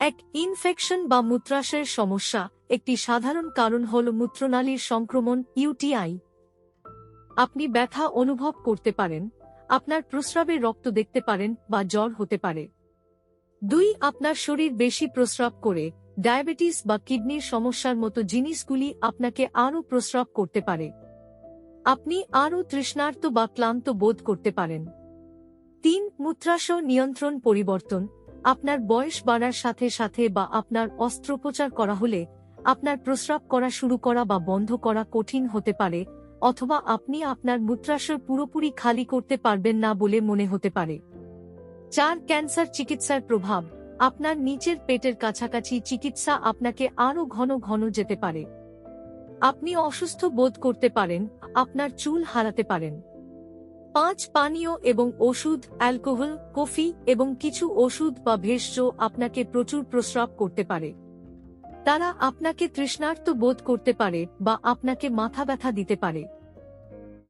এক ইনফেকশন বা মূত্রাশয়ের সমস্যা, একটি সাধারণ কারণ হল মূত্রনালীর সংক্রমণ ইউটিআই আপনি ব্যথা অনুভব করতে পারেন, আপনার প্রস্রাবে রক্ত দেখতে পারেন বা জ্বর হতে পারে। দুই, আপনার শরীর বেশি প্রস্রাব করে, ডায়াবেটিস বা কিডনির সমস্যার মতো জিনিসগুলি আপনাকে আরও প্রস্রাব করতে পারে। আপনি আরও তৃষ্ণার্ত বা ক্লান্ত বোধ করতে পারেন। তিন মূত্রাশ নিয়ন্ত্রণ পরিবর্তন। আপনার বয়স বাড়ার সাথে সাথে বা আপনার অস্ত্রোপচার করা হলে, আপনার প্রস্রাব করা শুরু করা বা বন্ধ করা কঠিন হতে পারে, অথবা আপনি আপনার মূত্রাশয় পুরোপুরি খালি করতে পারবেন না বলে মনে হতে পারে। চার, ক্যান্সার চিকিৎসার প্রভাব। আপনার নিচের পেটের কাছাকাছি চিকিৎসা আপনাকে আরও ঘন ঘন যেতে পারে। আপনি অসুস্থ বোধ করতে পারেন, আপনার চুল হারাতে পারেন। পাঁচ পানীয় এবং ওষুধ, অ্যালকোহল, কফি এবং কিছু ওষুধ বা ভেষজ আপনাকে প্রচুর প্রস্রাব করতে পারে। তারা আপনাকে তৃষ্ণার্ত বোধ করতে পারে বা আপনাকে মাথা ব্যথা দিতে পারে।